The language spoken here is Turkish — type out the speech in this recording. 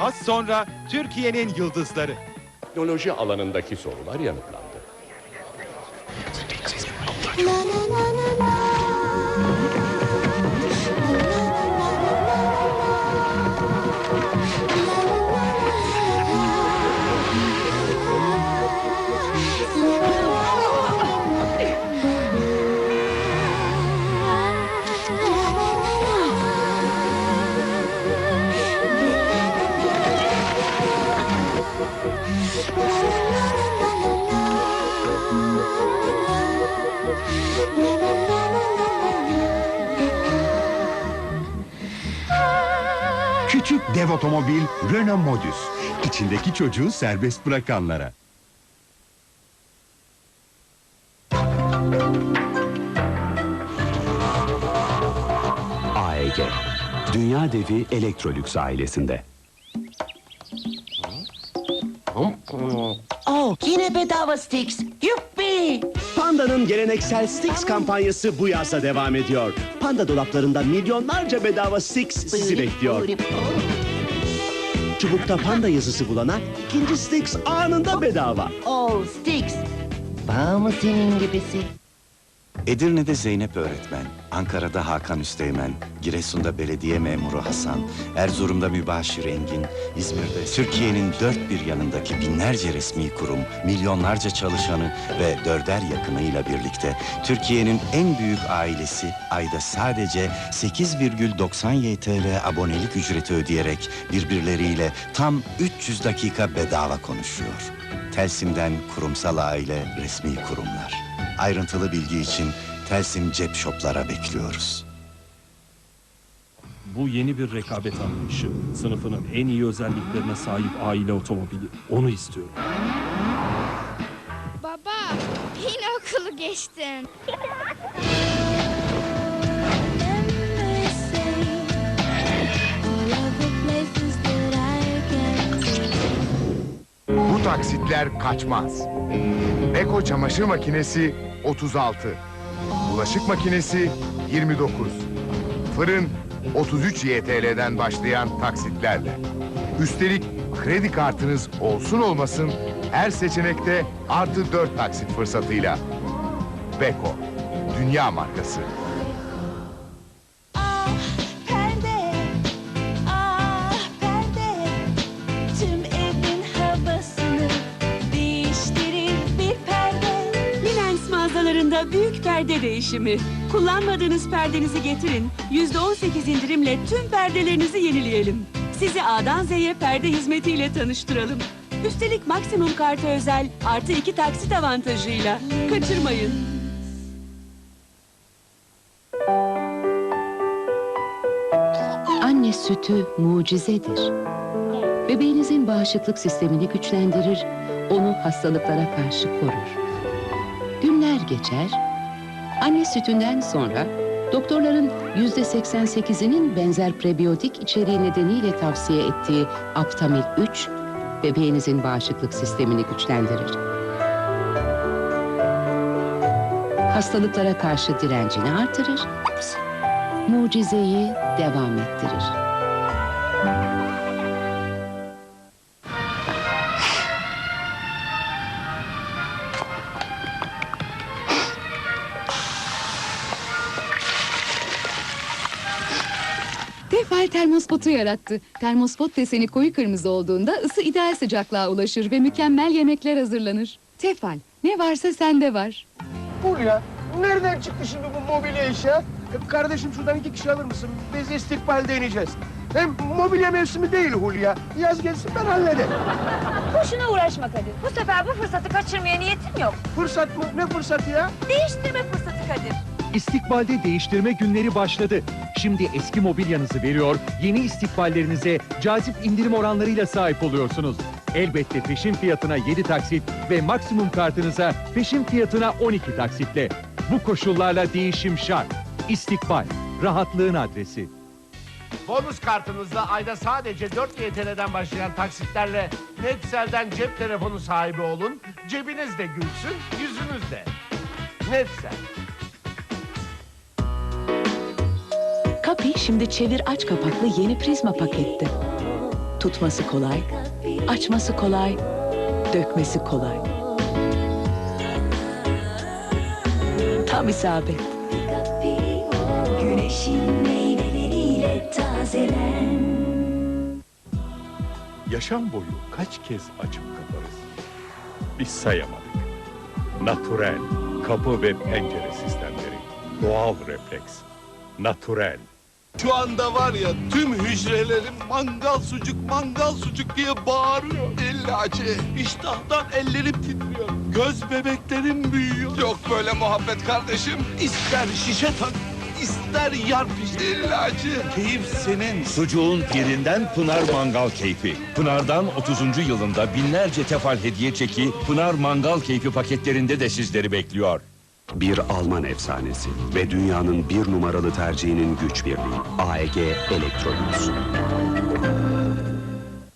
Az sonra Türkiye'nin yıldızları. Teknoloji alanındaki sorular yanıtlandı. Küçük dev otomobil Renault Modus. İçindeki çocuğu serbest bırakanlara. AEG. Dünya devi Electrolux ailesinde. Oh yine bedava sticks. Yuppi. Panda'nın geleneksel Stix kampanyası bu yazda devam ediyor. Panda dolaplarında milyonlarca bedava Stix sizi bekliyor. Çubukta Panda yazısı bulana ikinci Stix anında bedava. Oh sticks. Var mı senin gibisi? Edirne'de Zeynep öğretmen, Ankara'da Hakan Üsteğmen, Giresun'da belediye memuru Hasan, Erzurum'da Mübaşir Engin, İzmir'de Türkiye'nin dört bir yanındaki binlerce resmi kurum, milyonlarca çalışanı ve dörder yakınıyla birlikte Türkiye'nin en büyük ailesi ayda sadece 8,90 YTL abonelik ücreti ödeyerek birbirleriyle tam 300 dakika bedava konuşuyor. Telsim'den kurumsal aile resmi kurumlar. Ayrıntılı bilgi için Telsim Cep Shop'lara bekliyoruz. Bu yeni bir rekabet anlayışı. Sınıfının en iyi özelliklerine sahip aile otomobili. Onu istiyorum. Baba, yine okulu geçtin. Bu taksitler kaçmaz. Beko çamaşır makinesi 36. Bulaşık makinesi 29. Fırın 33 YTL'den başlayan taksitlerle. Üstelik kredi kartınız olsun olmasın her seçenekte artı 4 taksit fırsatıyla. Beko, dünya markası. Ah mağazalarında büyük perde değişimi. Kullanmadığınız perdenizi getirin. %18 indirimle tüm perdelerinizi yenileyelim. Sizi A'dan Z'ye perde hizmetiyle tanıştıralım. Üstelik maksimum kartı özel artı iki taksit avantajıyla. Kaçırmayın. Anne sütü mucizedir. Bebeğinizin bağışıklık sistemini güçlendirir, onu hastalıklara karşı korur. Geçer, anne sütünden sonra doktorların yüzde 88'inin benzer prebiyotik içeriği nedeniyle tavsiye ettiği Aptamil 3, bebeğinizin bağışıklık sistemini güçlendirir. Hastalıklara karşı direncini artırır, mucizeyi devam ettirir. Tefal termospotu yarattı. Termospot deseni koyu kırmızı olduğunda ısı ideal sıcaklığa ulaşır ve mükemmel yemekler hazırlanır. Tefal, ne varsa sende var. Hulya, nereden çıktı şimdi bu mobilya işi ha? E, Kardeşim şuradan iki kişi alır mısın? Biz istikbalde ineceğiz. Hem mobilya mevsimi değil Hulya. Yaz gelsin ben hallederim. Boşuna uğraşma Kadir. Bu sefer bu fırsatı kaçırmaya niyetim yok. Fırsat mı? Ne fırsatı ya? Değiştirme fırsatı Kadir. İstikbalde değiştirme günleri başladı. Şimdi eski mobilyanızı veriyor, yeni istikballerinize cazip indirim oranlarıyla sahip oluyorsunuz. Elbette peşin fiyatına 7 taksit ve maksimum kartınıza peşin fiyatına 12 taksitle. Bu koşullarla değişim şart. İstikbal, rahatlığın adresi. Bonus kartınızda ayda sadece 4 YTL'den başlayan taksitlerle Netsel'den cep telefonu sahibi olun. Cebiniz de gülsün, yüzünüz de. Netsel. Kapi şimdi çevir aç kapaklı yeni prizma pakette. Tutması kolay, açması kolay, dökmesi kolay. Tam isabet. Güneşin meyveleriyle tazelen. Yaşam boyu kaç kez açıp kaparız? Biz sayamadık. Natürel, kapı ve pencere sistemleri. Doğal refleks. Natürel. Şu anda var ya tüm hücrelerim mangal sucuk mangal sucuk diye bağırıyor. İllacı. İştahtan ellerim titriyor. Göz bebeklerim büyüyor. Yok böyle muhabbet kardeşim. İster şişe tak, ister yar piş. İllacı. Keyif senin. Sucuğun pirinden Pınar Mangal Keyfi. Pınar'dan 30. yılında binlerce tefal hediye çeki Pınar Mangal Keyfi paketlerinde de sizleri bekliyor. Bir Alman efsanesi ve dünyanın bir numaralı tercihinin güç birliği. AEG Electrolux.